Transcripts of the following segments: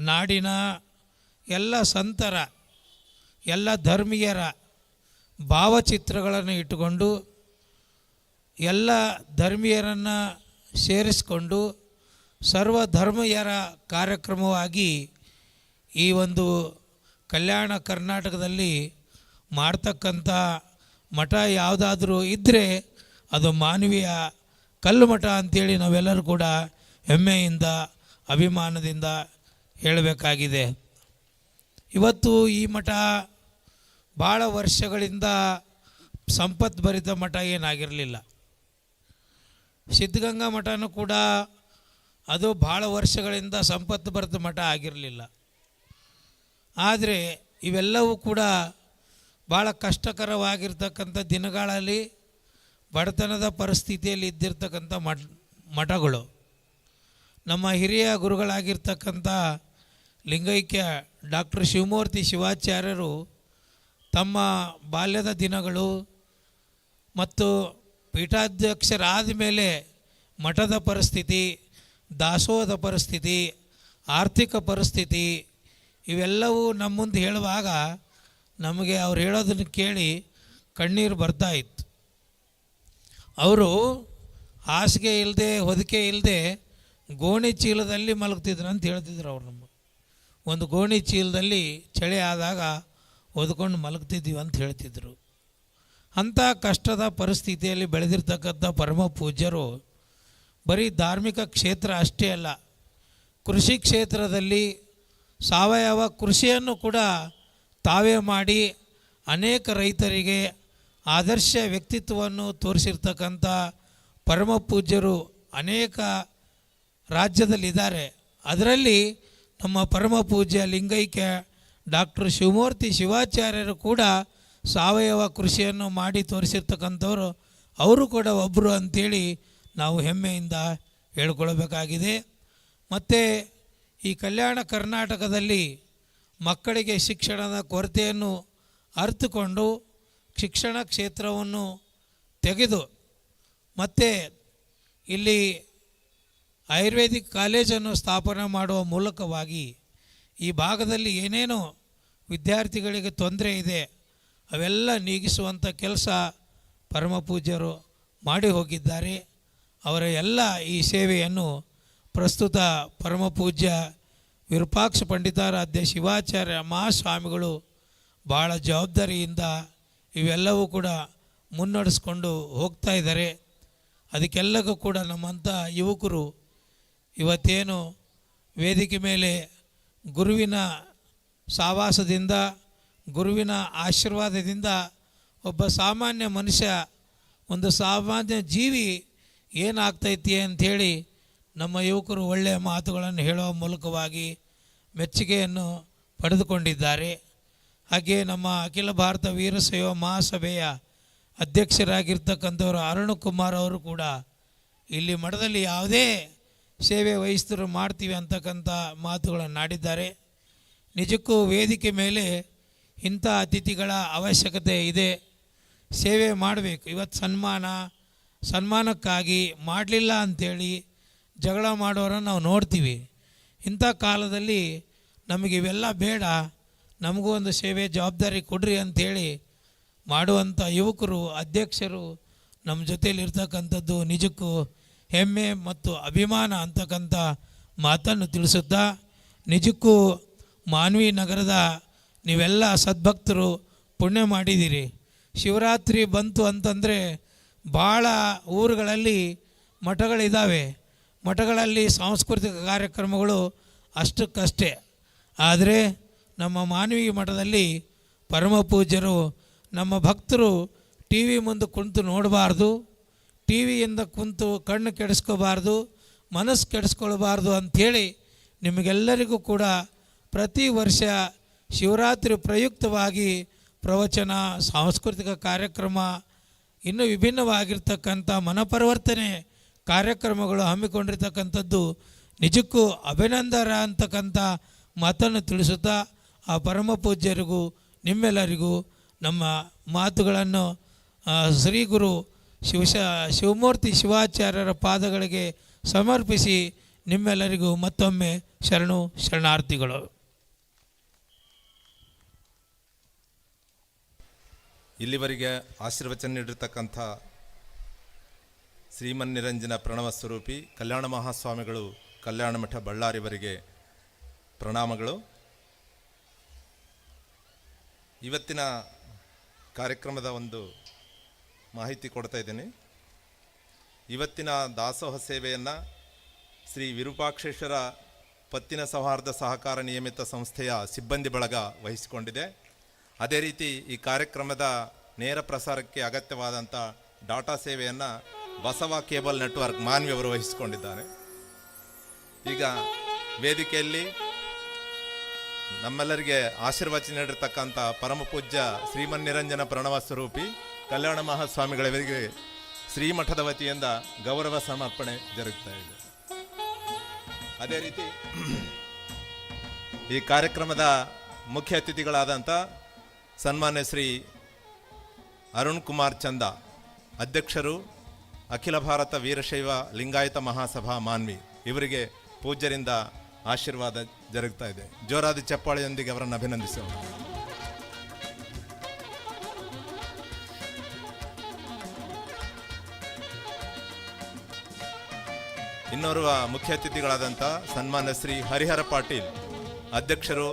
ನಾಡಿನ ಎಲ್ಲ ಸಂತರ, ಎಲ್ಲ ಧರ್ಮೀಯರ ಭಾವಚಿತ್ರಗಳನ್ನು ಇಟ್ಟುಕೊಂಡು, ಎಲ್ಲ ಧರ್ಮೀಯರನ್ನು ಸೇರಿಸಿಕೊಂಡು ಸರ್ವ ಧರ್ಮೀಯರ ಕಾರ್ಯಕ್ರಮವಾಗಿ ಈ ಒಂದು ಕಲ್ಯಾಣ ಕರ್ನಾಟಕದಲ್ಲಿ ಮಾಡ್ತಕ್ಕಂಥ ಮಠ ಯಾವುದಾದ್ರೂ ಇದ್ದರೆ ಅದು ಮಾನವೀಯ ಕಲ್ಲು ಮಠ ಅಂಥೇಳಿ ನಾವೆಲ್ಲರೂ ಕೂಡ ಹೆಮ್ಮೆಯಿಂದ, ಅಭಿಮಾನದಿಂದ ಹೇಳಬೇಕಾಗಿದೆ. ಇವತ್ತು ಈ ಮಠ ಭಾಳ ವರ್ಷಗಳಿಂದ ಸಂಪತ್ಭರಿತ ಮಠ ಏನಾಗಿರಲಿಲ್ಲ. ಸಿದ್ಧಗಂಗಾ ಮಠನೂ ಕೂಡ ಅದು ಭಾಳ ವರ್ಷಗಳಿಂದ ಸಂಪತ್ತು ಭರಿತ ಮಠ ಆಗಿರಲಿಲ್ಲ. ಆದರೆ ಇವೆಲ್ಲವೂ ಕೂಡ ಭಾಳ ಕಷ್ಟಕರವಾಗಿರ್ತಕ್ಕಂಥ ದಿನಗಳಲ್ಲಿ ಬಡತನದ ಪರಿಸ್ಥಿತಿಯಲ್ಲಿ ಇದ್ದಿರ್ತಕ್ಕಂಥ ಮಠ ಮಠಗಳು. ನಮ್ಮ ಹಿರಿಯ ಗುರುಗಳಾಗಿರ್ತಕ್ಕಂಥ ಲಿಂಗೈಕ್ಯ ಡಾಕ್ಟರ್ ಶಿವಮೂರ್ತಿ ಶಿವಾಚಾರ್ಯರು ತಮ್ಮ ಬಾಲ್ಯದ ದಿನಗಳು ಮತ್ತು ಪೀಠಾಧ್ಯಕ್ಷರಾದ ಮೇಲೆ ಮಠದ ಪರಿಸ್ಥಿತಿ, ದಾಸೋಹದ ಪರಿಸ್ಥಿತಿ, ಆರ್ಥಿಕ ಪರಿಸ್ಥಿತಿ, ಇವೆಲ್ಲವೂ ನಮ್ಮ ಮುಂದೆ ಹೇಳುವಾಗ ನಮಗೆ ಅವ್ರು ಹೇಳೋದನ್ನು ಕೇಳಿ ಕಣ್ಣೀರು ಬರ್ತಾ ಇತ್ತು. ಅವರು ಹಾಸಿಗೆ ಇಲ್ಲದೆ, ಹೊದಿಕೆ ಇಲ್ಲದೆ ಗೋಣಿ ಚೀಲದಲ್ಲಿ ಮಲಗ್ತಿದ್ರು ಅಂತ ಹೇಳ್ತಿದ್ರು ಅವ್ರು ನಮಗೆ. ಒಂದು ಗೋಣಿ ಚೀಲದಲ್ಲಿ ಚಳಿ ಆದಾಗ ಒದ್ಕೊಂಡು ಮಲಗ್ತಿದ್ದೀವಿ ಅಂತ ಹೇಳ್ತಿದ್ರು. ಅಂಥ ಕಷ್ಟದ ಪರಿಸ್ಥಿತಿಯಲ್ಲಿ ಬೆಳೆದಿರ್ತಕ್ಕಂಥ ಪರಮ ಪೂಜ್ಯರು ಬರೀ ಧಾರ್ಮಿಕ ಕ್ಷೇತ್ರ ಅಷ್ಟೇ ಅಲ್ಲ, ಕೃಷಿ ಕ್ಷೇತ್ರದಲ್ಲಿ ಸಾವಯವ ಕೃಷಿಯನ್ನು ಕೂಡ ತಾವೇ ಮಾಡಿ ಅನೇಕ ರೈತರಿಗೆ ಆದರ್ಶ ವ್ಯಕ್ತಿತ್ವವನ್ನು ತೋರಿಸಿರ್ತಕ್ಕಂಥ ಪರಮ ಪೂಜ್ಯರು ಅನೇಕ ರಾಜ್ಯದಲ್ಲಿದ್ದಾರೆ. ಅದರಲ್ಲಿ ನಮ್ಮ ಪರಮ ಪೂಜ್ಯ ಲಿಂಗೈಕ್ಯ ಡಾಕ್ಟರ್ ಶಿವಮೂರ್ತಿ ಶಿವಾಚಾರ್ಯರು ಕೂಡ ಸಾವಯವ ಕೃಷಿಯನ್ನು ಮಾಡಿ ತೋರಿಸಿರ್ತಕ್ಕಂಥವ್ರು, ಅವರು ಕೂಡ ಒಬ್ಬರು ಅಂಥೇಳಿ ನಾವು ಹೆಮ್ಮೆಯಿಂದ ಹೇಳ್ಕೊಳ್ಬೇಕಾಗಿದೆ. ಮತ್ತು ಈ ಕಲ್ಯಾಣ ಕರ್ನಾಟಕದಲ್ಲಿ ಮಕ್ಕಳಿಗೆ ಶಿಕ್ಷಣದ ಕೊರತೆಯನ್ನು ಅರ್ಥಕೊಂಡು ಶಿಕ್ಷಣ ಕ್ಷೇತ್ರವನ್ನು ತೆಗೆದು, ಮತ್ತು ಇಲ್ಲಿ ಆಯುರ್ವೇದಿಕ್ ಕಾಲೇಜನ್ನು ಸ್ಥಾಪನೆ ಮಾಡುವ ಮೂಲಕವಾಗಿ ಈ ಭಾಗದಲ್ಲಿ ಏನೇನು ವಿದ್ಯಾರ್ಥಿಗಳಿಗೆ ತೊಂದರೆ ಇದೆ, ಅವೆಲ್ಲ ನೀಗಿಸುವಂಥ ಕೆಲಸ ಪರಮ ಪೂಜ್ಯರು ಮಾಡಿ ಹೋಗಿದ್ದಾರೆ. ಅವರ ಎಲ್ಲ ಈ ಸೇವೆಯನ್ನು ಪ್ರಸ್ತುತ ಪರಮ ಪೂಜ್ಯ ವಿರೂಪಾಕ್ಷ ಪಂಡಿತಾರಾಧ್ಯ ಶಿವಾಚಾರ್ಯ ಮಹಾಸ್ವಾಮಿಗಳು ಭಾಳ ಜವಾಬ್ದಾರಿಯಿಂದ ಇವೆಲ್ಲವೂ ಕೂಡ ಮುನ್ನಡೆಸ್ಕೊಂಡು ಹೋಗ್ತಾ ಇದ್ದಾರೆ. ಅದಕ್ಕೆಲ್ಲಕ್ಕೂ ಕೂಡ ನಮ್ಮಂಥ ಯುವಕರು ಇವತ್ತೇನು ವೇದಿಕೆ ಮೇಲೆ ಗುರುವಿನ ಸಾವಾಸದಿಂದ, ಗುರುವಿನ ಆಶೀರ್ವಾದದಿಂದ ಒಬ್ಬ ಸಾಮಾನ್ಯ ಮನುಷ್ಯ, ಒಂದು ಸಾಮಾನ್ಯ ಜೀವಿ ಏನಾಗ್ತೈತಿ ಅಂಥೇಳಿ ನಮ್ಮ ಯುವಕರು ಒಳ್ಳೆಯ ಮಾತುಗಳನ್ನು ಹೇಳುವ ಮೂಲಕವಾಗಿ ಮೆಚ್ಚುಗೆಯನ್ನು ಪಡೆದುಕೊಂಡಿದ್ದಾರೆ. ಹಾಗೆ ನಮ್ಮ ಅಖಿಲ ಭಾರತ ವೀರಶೈವ ಮಹಾಸಭೆಯ ಅಧ್ಯಕ್ಷರಾಗಿರ್ತಕ್ಕಂಥವರು ಅರುಣ್ ಕುಮಾರ್ ಅವರು ಕೂಡ ಇಲ್ಲಿ ಮಠದಲ್ಲಿ ಯಾವುದೇ ಸೇವೆ ವಹಿಸ್ತರು ಮಾಡ್ತೀವಿ ಅಂತಕ್ಕಂಥ ಮಾತುಗಳನ್ನು ಆಡಿದ್ದಾರೆ. ನಿಜಕ್ಕೂ ವೇದಿಕೆ ಮೇಲೆ ಇಂಥ ಅತಿಥಿಗಳ ಅವಶ್ಯಕತೆ ಇದೆ. ಸೇವೆ ಮಾಡಬೇಕು. ಇವತ್ತು ಸನ್ಮಾನ, ಸನ್ಮಾನಕ್ಕಾಗಿ ಮಾಡಲಿಲ್ಲ ಅಂಥೇಳಿ ಜಗಳ ಮಾಡೋರನ್ನು ನಾವು ನೋಡ್ತೀವಿ. ಇಂಥ ಕಾಲದಲ್ಲಿ ನಮಗೆ ಇವೆಲ್ಲ ಬೇಡ. ನಮಗೂ ಒಂದು ಸೇವೆ ಜವಾಬ್ದಾರಿ ಕೊಡ್ರಿ ಅಂಥೇಳಿ ಮಾಡುವಂಥ ಯುವಕರು, ಅಧ್ಯಕ್ಷರು ನಮ್ಮ ಜೊತೇಲಿ ಇರ್ತಕ್ಕಂಥದ್ದು ನಿಜಕ್ಕೂ ಹೆಮ್ಮೆ ಮತ್ತು ಅಭಿಮಾನ ಅಂತಕ್ಕಂಥ ಮಾತನ್ನು ತಿಳಿಸುತ್ತಾ ನಿಜಕ್ಕೂ ಮಾನ್ವಿ ನಗರದ ನೀವೆಲ್ಲ ಸದ್ಭಕ್ತರು ಪುಣ್ಯ ಮಾಡಿದ್ದೀರಿ. ಶಿವರಾತ್ರಿ ಬಂತು ಅಂತಂದರೆ ಭಾಳ ಊರುಗಳಲ್ಲಿ ಮಠಗಳಿದ್ದಾವೆ. ಮಠಗಳಲ್ಲಿ ಸಾಂಸ್ಕೃತಿಕ ಕಾರ್ಯಕ್ರಮಗಳು ಅಷ್ಟಕ್ಕಷ್ಟೇ. ಆದರೆ ನಮ್ಮ ಮಾನವಿ ಮಠದಲ್ಲಿ ಪರಮ ಪೂಜ್ಯರು ನಮ್ಮ ಭಕ್ತರು ಟಿ ವಿ ಮುಂದೆ ಕುಂತು ನೋಡಬಾರ್ದು. ಟಿ ವಿಯಿಂದ ಕುಂತು ಕಣ್ಣು ಕೆಡಿಸ್ಕೋಬಾರ್ದು, ಮನಸ್ಸು ಕೆಡಿಸ್ಕೊಳ್ಬಾರ್ದು ಅಂಥೇಳಿ ನಿಮಗೆಲ್ಲರಿಗೂ ಕೂಡ ಪ್ರತಿ ವರ್ಷ ಶಿವರಾತ್ರಿ ಪ್ರಯುಕ್ತವಾಗಿ ಪ್ರವಚನ, ಸಾಂಸ್ಕೃತಿಕ ಕಾರ್ಯಕ್ರಮ, ಇನ್ನು ವಿಭಿನ್ನವಾಗಿರ್ತಕ್ಕಂಥ ಮನಪರಿವರ್ತನೆ ಕಾರ್ಯಕ್ರಮಗಳು ಹಮ್ಮಿಕೊಂಡಿರ್ತಕ್ಕಂಥದ್ದು ನಿಜಕ್ಕೂ ಅಭಿನಂದರ ಅಂತಕ್ಕಂಥ ಮಾತನ್ನು ತಿಳಿಸುತ್ತಾ ಆ ಪರಮ ಪೂಜ್ಯರಿಗೂ ನಿಮ್ಮೆಲ್ಲರಿಗೂ ನಮ್ಮ ಮಾತುಗಳನ್ನು ಶ್ರೀಗುರು ಶ್ರೀ ಗುರು ಶಿವಶ ಶಿವಮೂರ್ತಿ ಶಿವಾಚಾರ್ಯರ ಪಾದಗಳಿಗೆ ಸಮರ್ಪಿಸಿ ನಿಮ್ಮೆಲ್ಲರಿಗೂ ಮತ್ತೊಮ್ಮೆ ಶರಣು ಶರಣಾರ್ಥಿಗಳು. ಇಲ್ಲಿವರೆಗೆ ಆಶೀರ್ವಚನ ನೀಡಿರ್ತಕ್ಕಂಥ ಶ್ರೀಮನ್ ನಿರಂಜನ ಪ್ರಣವ ಸ್ವರೂಪಿ ಕಲ್ಯಾಣ ಮಹಾಸ್ವಾಮಿಗಳು ಕಲ್ಯಾಣ ಮಠ ಬಳ್ಳಾರಿವರಿಗೆ ಪ್ರಣಾಮಗಳು. ಇವತ್ತಿನ ಕಾರ್ಯಕ್ರಮದ ಒಂದು ಮಾಹಿತಿ ಕೊಡ್ತಾ ಇದ್ದೀನಿ. ಇವತ್ತಿನ ದಾಸೋಹ ಸೇವೆಯನ್ನು ಶ್ರೀ ವಿರೂಪಾಕ್ಷೇಶ್ವರ ಪತ್ತಿನ ಸೌಹಾರ್ದ ಸಹಕಾರ ನಿಯಮಿತ ಸಂಸ್ಥೆಯ ಸಿಬ್ಬಂದಿ ಬಳಗ ವಹಿಸಿಕೊಂಡಿದೆ. ಅದೇ ರೀತಿ ಈ ಕಾರ್ಯಕ್ರಮದ ನೇರ ಪ್ರಸಾರಕ್ಕೆ ಅಗತ್ಯವಾದಂಥ ಡಾಟಾ ಸೇವೆಯನ್ನು ಬಸವ ಕೇಬಲ್ ನೆಟ್ವರ್ಕ್ ಮಾನ್ವಿಯವರು ವಹಿಸಿಕೊಂಡಿದ್ದಾರೆ. ಈಗ ವೇದಿಕೆಯಲ್ಲಿ ನಮ್ಮೆಲ್ಲರಿಗೆ ಆಶೀರ್ವಚನ ನೀಡಿರ್ತಕ್ಕಂಥ ಪರಮ ಪೂಜ್ಯ ಶ್ರೀಮನ್ ನಿರಂಜನ ಪ್ರಣವ ಸ್ವರೂಪಿ ಕಲ್ಯಾಣ ಮಹಾಸ್ವಾಮಿಗಳವರಿಗೆ ಶ್ರೀಮಠದ ವತಿಯಿಂದ ಗೌರವ ಸಮರ್ಪಣೆ ಜರುಗ್ತಾ ಇದೆ. ಅದೇ ರೀತಿ ಈ ಕಾರ್ಯಕ್ರಮದ ಮುಖ್ಯ ಅತಿಥಿಗಳಾದಂಥ ಸನ್ಮಾನ್ಯ ಶ್ರೀ ಅರುಣ್ ಕುಮಾರ್ ಚಂದ, ಅಧ್ಯಕ್ಷರು ಅಖಿಲ ಭಾರತ ವೀರಶೈವ ಲಿಂಗಾಯತ ಮಹಾಸಭಾ ಮಾನ್ವಿ, ಇವರಿಗೆ ಪೂಜ್ಯರಿಂದ ಆಶೀರ್ವಾದ ಜರುಗ್ತಾ ಇದೆ. ಜೋರಾದ ಚಪ್ಪಾಳೆಯೊಂದಿಗೆ ಅವರನ್ನು ಅಭಿನಂದಿಸೋಣ. ಇನ್ನೋರ್ವ ಮುಖ್ಯ ಅತಿಥಿಗಳಾದಂಥ ಸನ್ಮಾನ್ಯ ಶ್ರೀ ಹರಿಹರ ಪಾಟೀಲ್, ಅಧ್ಯಕ್ಷರು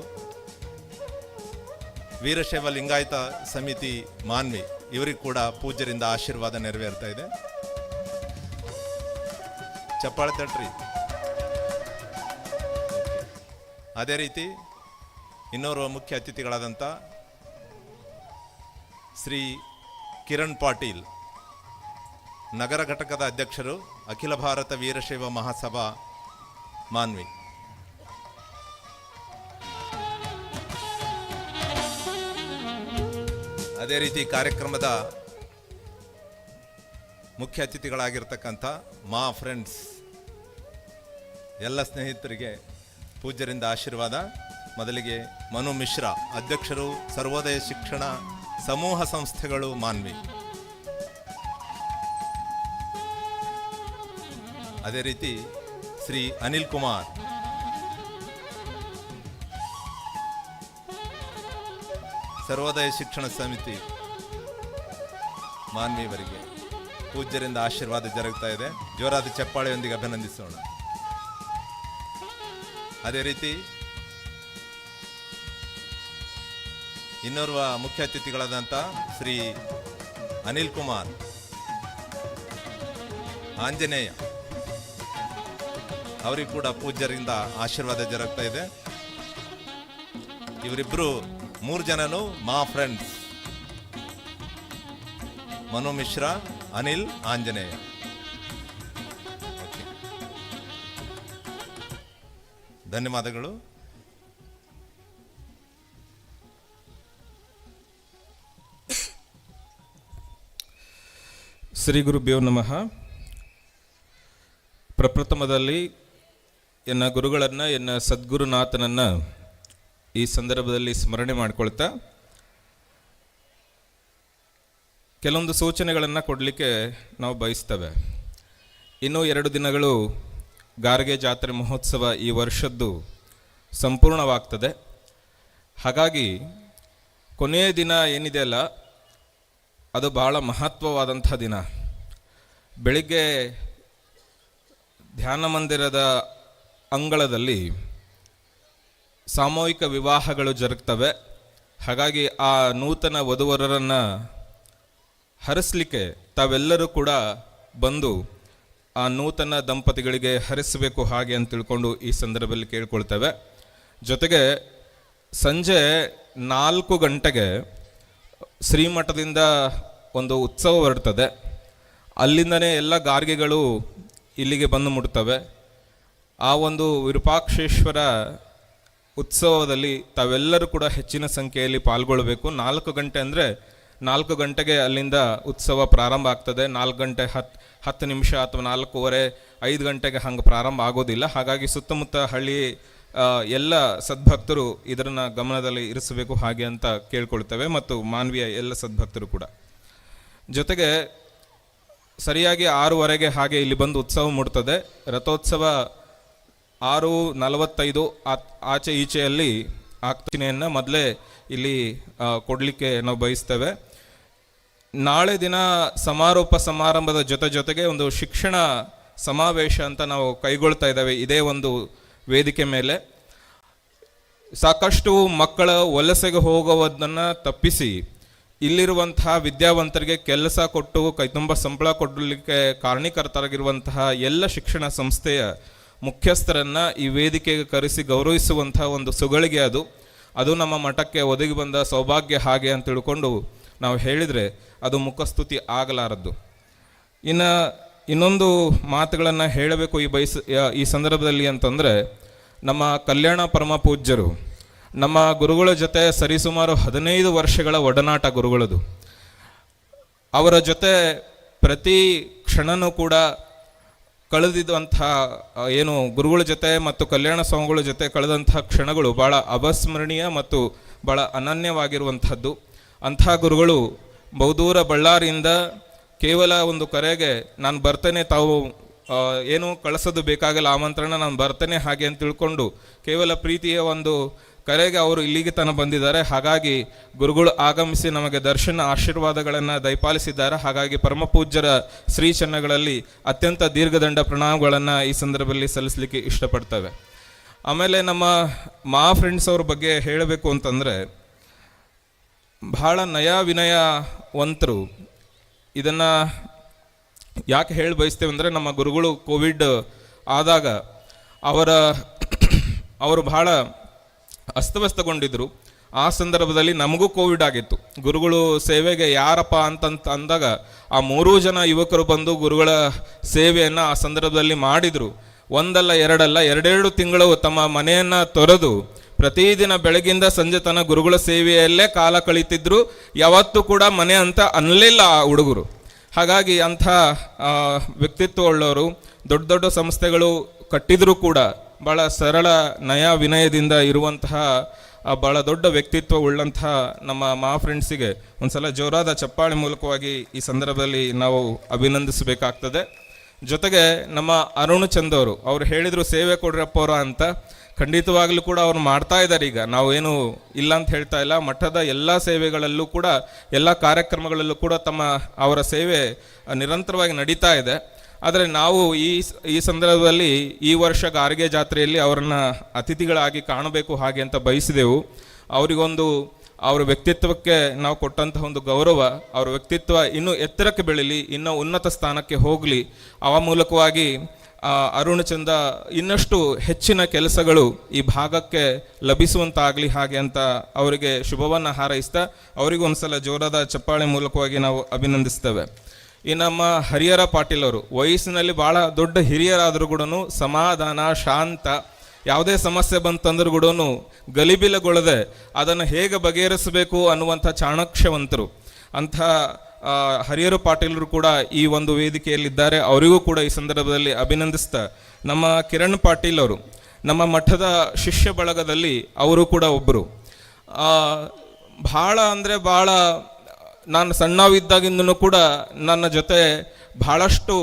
ವೀರಶೈವ ಲಿಂಗಾಯತ ಸಮಿತಿ ಮಾನ್ವಿ, ಇವರಿಗೂ ಕೂಡ ಪೂಜ್ಯರಿಂದ ಆಶೀರ್ವಾದ ನೆರವೇರ್ತಾ ಇದೆ. ಚಪ್ಪಾಳೆ ತಟ್ರಿ. ಅದೇ ರೀತಿ ಇನ್ನೋರ್ವ ಮುಖ್ಯ ಅತಿಥಿಗಳಾದಂಥ ಶ್ರೀ ಕಿರಣ್ ಪಾಟೀಲ್, ನಗರ ಘಟಕದ ಅಧ್ಯಕ್ಷರು ಅಖಿಲ ಭಾರತ ವೀರಶೈವ ಮಹಾಸಭಾ, ಮಾನ್ವಿ. ಅದೇ ರೀತಿ ಕಾರ್ಯಕ್ರಮದ ಮುಖ್ಯ ಅತಿಥಿಗಳಾಗಿರ್ತಕ್ಕಂಥ ಮಾ ಫ್ರೆಂಡ್ಸ್, ಎಲ್ಲ ಸ್ನೇಹಿತರಿಗೆ ಪೂಜ್ಯರಿಂದ ಆಶೀರ್ವಾದ. ಮೊದಲಿಗೆ ಮನು ಮಿಶ್ರಾ, ಅಧ್ಯಕ್ಷರು ಸರ್ವೋದಯ ಶಿಕ್ಷಣ ಸಮೂಹ ಸಂಸ್ಥೆಗಳು, ಮಾನ್ವಿ. ಅದೇ ರೀತಿ ಶ್ರೀ ಅನಿಲ್ ಕುಮಾರ್. ಸರ್ವೋದಯ ಶಿಕ್ಷಣ ಸಮಿತಿ ಮಾನ್ವಿಯವರಿಗೆ ಪೂಜ್ಯರಿಂದ ಆಶೀರ್ವಾದ ಜರುಗ್ತಾ ಇದೆ. ಜೋರಾದ ಚಪ್ಪಾಳೆಯೊಂದಿಗೆ ಅಭಿನಂದಿಸೋಣ. ಅದೇ ರೀತಿ ಇನ್ನೋರ್ವ ಮುಖ್ಯ ಅತಿಥಿಗಳಾದಂಥ ಶ್ರೀ ಅನಿಲ್ ಕುಮಾರ್, ಆಂಜನೇಯ. ಅವರಿಗೂ ಕೂಡ ಪೂಜ್ಯರಿಂದ ಆಶೀರ್ವಾದ ಜರುಗ್ತಾ ಇದೆ. ಇವರಿಬ್ಬರು ಮೂರು ಜನನು ಮಾ ಫ್ರೆಂಡ್ಸ್. ಮನು ಮಿಶ್ರಾ, ಅನಿಲ್, ಆಂಜನೇಯ. ಧನ್ಯವಾದಗಳು. ಶ್ರೀ ಗುರುಭ್ಯೋ ನಮಃ. ಪ್ರಪ್ರಥಮದಲ್ಲಿ ಎನ್ನ ಗುರುಗಳನ್ನು, ಎನ್ನ ಸದ್ಗುರುನಾಥನನ್ನು ಈ ಸಂದರ್ಭದಲ್ಲಿ ಸ್ಮರಣೆ ಮಾಡಿಕೊಳ್ತಾ ಕೆಲವೊಂದು ಸೂಚನೆಗಳನ್ನು ಕೊಡಲಿಕ್ಕೆ ನಾವು ಬಯಸ್ತೇವೆ. ಇನ್ನೂ ಎರಡು ದಿನಗಳು ಗಾರ್ಗೆ ಜಾತ್ರೆ ಮಹೋತ್ಸವ ಈ ವರ್ಷದ್ದು ಸಂಪೂರ್ಣವಾಗ್ತದೆ. ಹಾಗಾಗಿ ಕೊನೆಯ ದಿನ ಏನಿದೆಯಲ್ಲ ಅದು ಬಹಳ ಮಹತ್ವವಾದಂಥ ದಿನ. ಬೆಳಿಗ್ಗೆ ಧ್ಯಾನ ಮಂದಿರದ ಅಂಗಳದಲ್ಲಿ ಸಾಮೂಹಿಕ ವಿವಾಹಗಳು ಜರುಗ್ತವೆ. ಹಾಗಾಗಿ ಆ ನೂತನ ವಧುವರರನ್ನು ಹರಿಸ್ಲಿಕ್ಕೆ ತಾವೆಲ್ಲರೂ ಕೂಡ ಬಂದು ಆ ನೂತನ ದಂಪತಿಗಳಿಗೆ ಹರಿಸಬೇಕು ಹಾಗೆ ಅಂತ ತಿಳ್ಕೊಂಡು ಈ ಸಂದರ್ಭದಲ್ಲಿ ಕೇಳ್ಕೊಳ್ತೇವೆ. ಜೊತೆಗೆ ಸಂಜೆ ನಾಲ್ಕು ಗಂಟೆಗೆ ಶ್ರೀಮಠದಿಂದ ಒಂದು ಉತ್ಸವ ಹೊರಡ್ತದೆ ಅಲ್ಲಿಂದನೇ ಎಲ್ಲ ಗಾರ್ಗೆಗಳು ಇಲ್ಲಿಗೆ ಬಂದು ಮುಟ್ತವೆ. ಆ ಒಂದು ವಿರೂಪಾಕ್ಷೇಶ್ವರ ಉತ್ಸವದಲ್ಲಿ ತಾವೆಲ್ಲರೂ ಕೂಡ ಹೆಚ್ಚಿನ ಸಂಖ್ಯೆಯಲ್ಲಿ ಪಾಲ್ಗೊಳ್ಳಬೇಕು. ನಾಲ್ಕು ಗಂಟೆ ಅಂದರೆ ನಾಲ್ಕು ಗಂಟೆಗೆ ಅಲ್ಲಿಂದ ಉತ್ಸವ ಪ್ರಾರಂಭ ಆಗ್ತದೆ. ನಾಲ್ಕು ಗಂಟೆ ಹತ್ತು ಹತ್ತು ನಿಮಿಷ ಅಥವಾ ನಾಲ್ಕೂವರೆ, ಐದು ಗಂಟೆಗೆ ಹಂಗೆ ಪ್ರಾರಂಭ ಆಗೋದಿಲ್ಲ. ಹಾಗಾಗಿ ಸುತ್ತಮುತ್ತ ಹಳ್ಳಿ ಎಲ್ಲ ಸದ್ಭಕ್ತರು ಇದನ್ನು ಗಮನದಲ್ಲಿ ಇರಿಸಬೇಕು ಹಾಗೆ ಅಂತ ಕೇಳ್ಕೊಳ್ತೇವೆ ಮತ್ತು ಮಾನವೀಯ ಎಲ್ಲ ಸದ್ಭಕ್ತರು ಕೂಡ. ಜೊತೆಗೆ ಸರಿಯಾಗಿ ಆರೂವರೆಗೆ ಹಾಗೆ ಇಲ್ಲಿ ಬಂದು ಉತ್ಸವ ಮೂಡ್ತದೆ ರಥೋತ್ಸವ ಆರು ನಲವತ್ತೈದು ಆಚೆ ಈಚೆಯಲ್ಲಿ ಆಕ್ತಿನೆಯನ್ನು ಮೊದಲೇ ಇಲ್ಲಿ ಕೊಡಲಿಕ್ಕೆ ನಾವು ಬಯಸ್ತೇವೆ. ನಾಳೆ ದಿನ ಸಮಾರೋಪ ಸಮಾರಂಭದ ಜೊತೆ ಜೊತೆಗೆ ಒಂದು ಶಿಕ್ಷಣ ಸಮಾವೇಶ ಅಂತ ನಾವು ಕೈಗೊಳ್ತಾ ಇದ್ದೇವೆ ಇದೇ ಒಂದು ವೇದಿಕೆ ಮೇಲೆ. ಸಾಕಷ್ಟು ಮಕ್ಕಳ ವಲಸೆಗೆ ಹೋಗುವುದನ್ನು ತಪ್ಪಿಸಿ ಇಲ್ಲಿರುವಂತಹ ವಿದ್ಯಾವಂತರಿಗೆ ಕೆಲಸ ಕೊಟ್ಟು ಕೈತುಂಬ ಸಂಬಳ ಕೊಡಲಿಕ್ಕೆ ಕಾರಣೀಕರ್ತರಾಗಿರುವಂತಹ ಎಲ್ಲ ಶಿಕ್ಷಣ ಸಂಸ್ಥೆಯ ಮುಖ್ಯಸ್ಥರನ್ನ ಈ ವೇದಿಕೆಗೆ ಕರೆಸಿ ಗೌರವಿಸುವಂಥ ಒಂದು ಸುಗಳಿಗೆ ಅದು. ಅದು ನಮ್ಮ ಮಠಕ್ಕೆ ಒದಗಿ ಬಂದ ಸೌಭಾಗ್ಯ ಹಾಗೆ ಅಂತ ತಿಳ್ಕೊಂಡು ನಾವು ಹೇಳಿದರೆ ಅದು ಮುಖಸ್ತುತಿ ಆಗಲಾರದ್ದು. ಇನ್ನು ಇನ್ನೊಂದು ಮಾತುಗಳನ್ನು ಹೇಳಬೇಕು ಈ ಬಯಸ, ಈ ಸಂದರ್ಭದಲ್ಲಿ ಅಂತಂದರೆ, ನಮ್ಮ ಕಲ್ಯಾಣ ಪರಮ ಪೂಜ್ಯರು, ನಮ್ಮ ಗುರುಗಳ ಜೊತೆ ಸರಿಸುಮಾರು ಹದಿನೈದು ವರ್ಷಗಳ ಒಡನಾಟ ಗುರುಗಳದು. ಅವರ ಜೊತೆ ಪ್ರತಿ ಕ್ಷಣನೂ ಕೂಡ ಕಳೆದಿದ್ದಂತಹ ಆ, ಏನು ಗುರುಗಳ ಜೊತೆ ಮತ್ತು ಕಲ್ಯಾಣ ಸ್ವಾಮಿಗಳ ಜೊತೆ ಕಳೆದಂಥ ಕ್ಷಣಗಳು ಭಾಳ ಅವಸ್ಮರಣೀಯ ಮತ್ತು ಭಾಳ ಅನನ್ಯವಾಗಿರುವಂಥದ್ದು. ಅಂಥ ಗುರುಗಳು ಬಹುದೂರ ಬಳ್ಳಾರಿಯಿಂದ ಕೇವಲ ಒಂದು ಕರೆಗೆ ನಾನು ಬರ್ತೇನೆ ತಾವು ಏನು ಕಳಿಸೋದು ಬೇಕಾಗಲ್ಲ ಆಮಂತ್ರಣ ನಾನು ಬರ್ತೇನೆ ಹಾಗೆ ಅಂತ ತಿಳ್ಕೊಂಡು ಕೇವಲ ಪ್ರೀತಿಯ ಒಂದು ಕರೆಗೆ ಅವರು ಇಲ್ಲಿಗೆ ತನ ಬಂದಿದ್ದಾರೆ. ಹಾಗಾಗಿ ಗುರುಗಳು ಆಗಮಿಸಿ ನಮಗೆ ದರ್ಶನ ಆಶೀರ್ವಾದಗಳನ್ನು ದಯಪಾಲಿಸಿದ್ದಾರೆ. ಹಾಗಾಗಿ ಪರಮ ಪೂಜ್ಯರ ಶ್ರೀ ಚನ್ನಗಳಲ್ಲಿ ಅತ್ಯಂತ ದೀರ್ಘದಂಡ ಪ್ರಣಾಮಗಳನ್ನು ಈ ಸಂದರ್ಭದಲ್ಲಿ ಸಲ್ಲಿಸಲಿಕ್ಕೆ ಇಷ್ಟಪಡ್ತವೆ. ಆಮೇಲೆ ನಮ್ಮ ಮಾ ಫ್ರೆಂಡ್ಸ್ ಅವ್ರ ಬಗ್ಗೆ ಹೇಳಬೇಕು ಅಂತಂದರೆ, ಬಹಳ ನಯ ವಿನಯ ವಂತರು ಇದನ್ನು ಯಾಕೆ ಹೇಳಿ ಬಯಸ್ತೇವೆ ಅಂದರೆ, ನಮ್ಮ ಗುರುಗಳು ಕೋವಿಡ್ ಆದಾಗ ಅವರ, ಅವರು ಬಹಳ ಅಸ್ತವ್ಯಸ್ತಗೊಂಡಿದ್ರು. ಆ ಸಂದರ್ಭದಲ್ಲಿ ನಮಗೂ ಕೋವಿಡ್ ಆಗಿತ್ತು. ಗುರುಗಳು ಸೇವೆಗೆ ಯಾರಪ್ಪ ಅಂತಂತ ಅಂದಾಗ ಆ ಮೂರೂ ಜನ ಯುವಕರು ಬಂದು ಗುರುಗಳ ಸೇವೆಯನ್ನು ಆ ಸಂದರ್ಭದಲ್ಲಿ ಮಾಡಿದರು. ಒಂದಲ್ಲ, ಎರಡಲ್ಲ, ಎರಡೆರಡು ತಿಂಗಳು ತಮ್ಮ ಮನೆಯನ್ನು ತೊರೆದು ಪ್ರತಿದಿನ ಬೆಳಗಿಂದ ಸಂಜೆ ತನ ಗುರುಗಳ ಸೇವೆಯಲ್ಲೇ ಕಾಲ ಕಳೀತಿದ್ರು. ಯಾವತ್ತೂ ಕೂಡ ಮನೆ ಅಂತ ಅನ್ನಲಿಲ್ಲ ಆ ಹುಡುಗರು. ಹಾಗಾಗಿ ಅಂಥ ವ್ಯಕ್ತಿತ್ವ ಉಳ್ಳವರು ದೊಡ್ಡ ದೊಡ್ಡ ಸಂಸ್ಥೆಗಳು ಕಟ್ಟಿದರೂ ಕೂಡ ಭಾಳ ಸರಳ ನಯ ವಿನಯದಿಂದ ಇರುವಂತಹ ಭಾಳ ದೊಡ್ಡ ವ್ಯಕ್ತಿತ್ವ ಉಳ್ಳಂತಹ ನಮ್ಮ ಮಾ ಫ್ರೆಂಡ್ಸಿಗೆ ಒಂದ್ಸಲ ಜೋರಾದ ಚಪ್ಪಾಳೆ ಮೂಲಕವಾಗಿ ಈ ಸಂದರ್ಭದಲ್ಲಿ ನಾವು ಅಭಿನಂದಿಸಬೇಕಾಗ್ತದೆ. ಜೊತೆಗೆ ನಮ್ಮ ಅರುಣ್ ಚಂದ್ ಅವರು, ಅವ್ರು ಹೇಳಿದ್ರು ಸೇವೆ ಕೊಡ್ರಪ್ಪ ಅವ್ರ ಅಂತ. ಖಂಡಿತವಾಗ್ಲೂ ಕೂಡ ಅವ್ರು ಮಾಡ್ತಾ ಇದ್ದಾರೆ ಈಗ. ನಾವು ಏನು ಇಲ್ಲ ಅಂತ ಹೇಳ್ತಾ ಇಲ್ಲ. ಮಠದ ಎಲ್ಲ ಸೇವೆಗಳಲ್ಲೂ ಕೂಡ, ಎಲ್ಲ ಕಾರ್ಯಕ್ರಮಗಳಲ್ಲೂ ಕೂಡ ತಮ್ಮ ಅವರ ಸೇವೆ ನಿರಂತರವಾಗಿ ನಡೀತಾ ಇದೆ. ಆದರೆ ನಾವು ಈ ಈ ಸಂದರ್ಭದಲ್ಲಿ ಈ ವರ್ಷ ಗಾರ್ಗೆ ಜಾತ್ರೆಯಲ್ಲಿ ಅವರನ್ನ ಅತಿಥಿಗಳಾಗಿ ಕಾಣಬೇಕು ಹಾಗೆ ಅಂತ ಬಯಸಿದೆವು. ಅವರಿಗೊಂದು, ಅವರ ವ್ಯಕ್ತಿತ್ವಕ್ಕೆ ನಾವು ಕೊಟ್ಟಂತಹ ಒಂದು ಗೌರವ, ಅವರ ವ್ಯಕ್ತಿತ್ವ ಇನ್ನೂ ಎತ್ತರಕ್ಕೆ ಬೆಳೀಲಿ, ಇನ್ನೂ ಉನ್ನತ ಸ್ಥಾನಕ್ಕೆ ಹೋಗಲಿ, ಅವ ಮೂಲಕವಾಗಿ ಅರುಣ್ ಚಂದ ಇನ್ನಷ್ಟು ಹೆಚ್ಚಿನ ಕೆಲಸಗಳು ಈ ಭಾಗಕ್ಕೆ ಲಭಿಸುವಂತಾಗಲಿ ಹಾಗೆ ಅಂತ ಅವರಿಗೆ ಶುಭವನ್ನು ಹಾರೈಸ್ತಾ ಅವರಿಗೂ ಒಂದ್ಸಲ ಜೋರಾದ ಚಪ್ಪಾಳೆ ಮೂಲಕವಾಗಿ ನಾವು ಅಭಿನಂದಿಸ್ತೇವೆ. ಈ ನಮ್ಮ ಹರಿಹರ ಪಾಟೀಲ್ ಅವರು, ವಯಸ್ಸಿನಲ್ಲಿ ಭಾಳ ದೊಡ್ಡ ಹಿರಿಯರಾದರೂ ಕೂಡ ಸಮಾಧಾನ, ಶಾಂತ, ಯಾವುದೇ ಸಮಸ್ಯೆ ಬಂತಂದ್ರೂ ಕೂಡ ಗಲಿಬಿಲಗೊಳ್ಳದೆ ಅದನ್ನು ಹೇಗೆ ಬಗೆಹರಿಸಬೇಕು ಅನ್ನುವಂಥ ಚಾಣಕ್ಷವಂತರು ಅಂಥ ಹರಿಹರ ಪಾಟೀಲರು ಕೂಡ ಈ ಒಂದು ವೇದಿಕೆಯಲ್ಲಿದ್ದಾರೆ. ಅವರಿಗೂ ಕೂಡ ಈ ಸಂದರ್ಭದಲ್ಲಿ ಅಭಿನಂದಿಸ್ತಾ, ನಮ್ಮ ಕಿರಣ್ ಪಾಟೀಲ್ ಅವರು, ನಮ್ಮ ಮಠದ ಶಿಷ್ಯ ಬಳಗದಲ್ಲಿ ಅವರು ಕೂಡ ಒಬ್ಬರು. ಭಾಳ ಅಂದರೆ ಭಾಳ ನಾನು ಸಣ್ಣವಿದ್ದಾಗಿಂದನೂ ಕೂಡ ನನ್ನ ಜೊತೆ ಬಹಳಷ್ಟು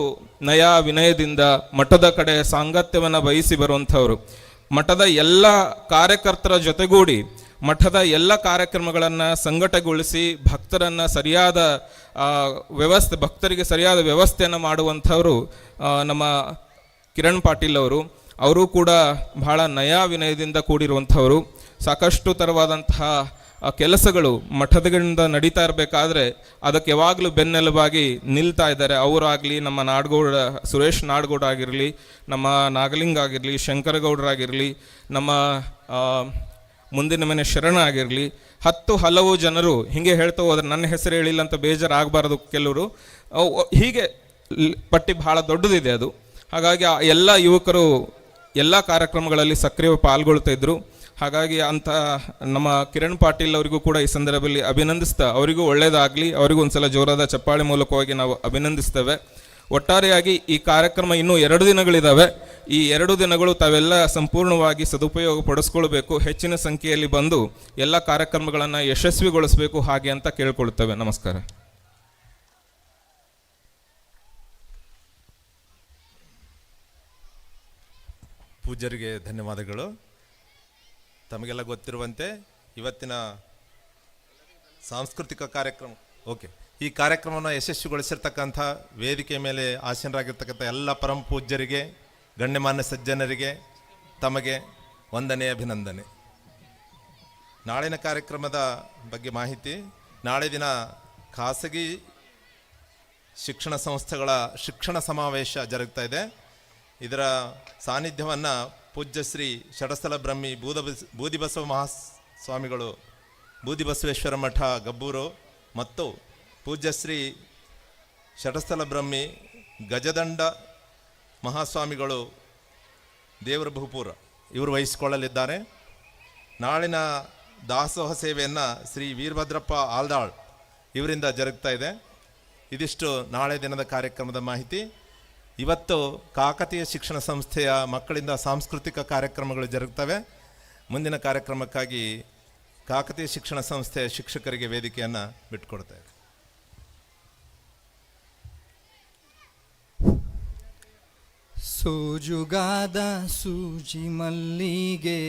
ನಯ ವಿನಯದಿಂದ ಮಠದ ಕಡೆ ಸಾಂಗತ್ಯವನ್ನು ಬಯಸಿ ಬರುವಂಥವ್ರು. ಮಠದ ಎಲ್ಲ ಕಾರ್ಯಕರ್ತರ ಜೊತೆಗೂಡಿ ಮಠದ ಎಲ್ಲ ಕಾರ್ಯಕ್ರಮಗಳನ್ನು ಸಂಘಟಗೊಳಿಸಿ ಭಕ್ತರನ್ನು ಸರಿಯಾದ ವ್ಯವಸ್ಥೆ, ಭಕ್ತರಿಗೆ ಸರಿಯಾದ ವ್ಯವಸ್ಥೆಯನ್ನು ಮಾಡುವಂಥವರು ನಮ್ಮ ಕಿರಣ್ ಪಾಟೀಲ್ ಅವರು. ಅವರು ಕೂಡ ಬಹಳ ನಯ ವಿನಯದಿಂದ ಕೂಡಿರುವಂಥವರು. ಸಾಕಷ್ಟು ಥರವಾದಂತಹ ಆ, ಕೆಲಸಗಳು ಮಠದಗಳಿಂದ ನಡೀತಾ ಇರಬೇಕಾದ್ರೆ ಅದಕ್ಕೆ ಯಾವಾಗಲೂ ಬೆನ್ನೆಲುಬಾಗಿ ನಿಲ್ತಾ ಇದ್ದಾರೆ. ಅವರಾಗಲಿ ನಮ್ಮ ನಾಡಗೌಡ ಸುರೇಶ್ ನಾಡಗೌಡ ಆಗಿರಲಿ ನಮ್ಮ ನಾಗಲಿಂಗ ಆಗಿರಲಿ ಶಂಕರಗೌಡರಾಗಿರಲಿ ನಮ್ಮ ಮುಂದಿನ ಮನೆ ಶರಣ ಆಗಿರಲಿ ಹತ್ತು ಹಲವು ಜನರು ಹೀಗೆ ಹೇಳ್ತಾ ಹೋದ್ರೆ ನನ್ನ ಹೆಸರು ಹೇಳಿಲ್ಲ ಅಂತ ಬೇಜಾರಾಗಬಾರದು ಕೆಲವರು. ಹೀಗೆ ಪಟ್ಟಿ ಬಹಳ ದೊಡ್ಡದಿದೆ ಅದು. ಹಾಗಾಗಿ ಎಲ್ಲ ಯುವಕರು ಎಲ್ಲ ಕಾರ್ಯಕ್ರಮಗಳಲ್ಲಿ ಸಕ್ರಿಯ ಪಾಲ್ಗೊಳ್ತಾ ಇದ್ರು. ಹಾಗಾಗಿ ಅಂತ ನಮ್ಮ ಕಿರಣ್ ಪಾಟೀಲ್ ಅವರಿಗೂ ಕೂಡ ಈ ಸಂದರ್ಭದಲ್ಲಿ ಅಭಿನಂದಿಸ್ತಾ, ಅವರಿಗೂ ಒಳ್ಳೆಯದಾಗಲಿ ಅವರಿಗೂ ಒಂದ್ಸಲ ಜೋರಾದ ಚಪ್ಪಾಳೆ ಮೂಲಕವಾಗಿ ನಾವು ಅಭಿನಂದಿಸ್ತೇವೆ. ಒಟ್ಟಾರೆಯಾಗಿ ಈ ಕಾರ್ಯಕ್ರಮ ಇನ್ನೂ ಎರಡು ದಿನಗಳಿದ್ದಾವೆ ಈ ಎರಡು ದಿನಗಳು ತಾವೆಲ್ಲ ಸಂಪೂರ್ಣವಾಗಿ ಸದುಪಯೋಗ ಪಡಿಸ್ಕೊಳ್ಬೇಕು, ಹೆಚ್ಚಿನ ಸಂಖ್ಯೆಯಲ್ಲಿ ಬಂದು ಎಲ್ಲ ಕಾರ್ಯಕ್ರಮಗಳನ್ನು ಯಶಸ್ವಿಗೊಳಿಸಬೇಕು ಹಾಗೆ ಅಂತ ಕೇಳ್ಕೊಳ್ತೇವೆ. ನಮಸ್ಕಾರ. ಪೂಜ್ಯರಿಗೆ ಧನ್ಯವಾದಗಳು. ತಮಗೆಲ್ಲ ಗೊತ್ತಿರುವಂತೆ ಇವತ್ತಿನ ಸಾಂಸ್ಕೃತಿಕ ಕಾರ್ಯಕ್ರಮ. ಓಕೆ ಈ ಕಾರ್ಯಕ್ರಮವನ್ನು ಯಶಸ್ವಿಗೊಳಿಸಿರ್ತಕ್ಕಂಥ ವೇದಿಕೆ ಮೇಲೆ ಆಸೀನರಾಗಿರ್ತಕ್ಕಂಥ ಎಲ್ಲ ಪರಮ ಪೂಜ್ಯರಿಗೆ, ಗಣ್ಯಮಾನ್ಯ ಸಜ್ಜನರಿಗೆ ತಮಗೆ ವಂದನೆ ಅಭಿನಂದನೆ. ನಾಳಿನ ಕಾರ್ಯಕ್ರಮದ ಬಗ್ಗೆ ಮಾಹಿತಿ, ನಾಳೆ ದಿನ ಖಾಸಗಿ ಶಿಕ್ಷಣ ಸಂಸ್ಥೆಗಳ ಶಿಕ್ಷಣ ಸಮಾವೇಶ ಜರುಗ್ತಾ ಇದೆ. ಇದರ ಸಾನ್ನಿಧ್ಯವನ್ನು ಪೂಜ್ಯ ಶ್ರೀ ಷಡಸ್ಥಲ ಬ್ರಹ್ಮಿ ಬೂದ ಬೂದಿಬಸವ ಮಹಾಸ್ವಾಮಿಗಳು ಬೂದಿಬಸವೇಶ್ವರ ಮಠ ಗಬ್ಬೂರು, ಮತ್ತು ಪೂಜ್ಯ ಶ್ರೀ ಷಟಸ್ಥಲ ಬ್ರಹ್ಮಿ ಗಜದಂಡ ಮಹಾಸ್ವಾಮಿಗಳು ದೇವರ ಬಹುಪೂರ. ಇವರು ವಹಿಸಿಕೊಳ್ಳಲಿದ್ದಾರೆ. ನಾಳಿನ ದಾಸೋಹ ಸೇವೆಯನ್ನು ಶ್ರೀ ವೀರಭದ್ರಪ್ಪ ಆಲ್ದಾಳ್ ಇವರಿಂದ ಜರುಗ್ತಾ ಇದೆ. ಇದಿಷ್ಟು ನಾಳೆ ದಿನದ ಕಾರ್ಯಕ್ರಮದ ಮಾಹಿತಿ. ಇವತ್ತು ಕಾಕತೀಯ ಶಿಕ್ಷಣ ಸಂಸ್ಥೆಯ ಮಕ್ಕಳಿಂದ ಸಾಂಸ್ಕೃತಿಕ ಕಾರ್ಯಕ್ರಮಗಳು ಜರುಗ್ತವೆ. ಮುಂದಿನ ಕಾರ್ಯಕ್ರಮಕ್ಕಾಗಿ ಕಾಕತೀಯ ಶಿಕ್ಷಣ ಸಂಸ್ಥೆಯ ಶಿಕ್ಷಕರಿಗೆ ವೇದಿಕೆಯನ್ನು ಬಿಟ್ಕೊಡ್ತೇವೆ ಸೂಜುಗಾದ ಸೂಜಿ ಮಲ್ಲಿಗೆ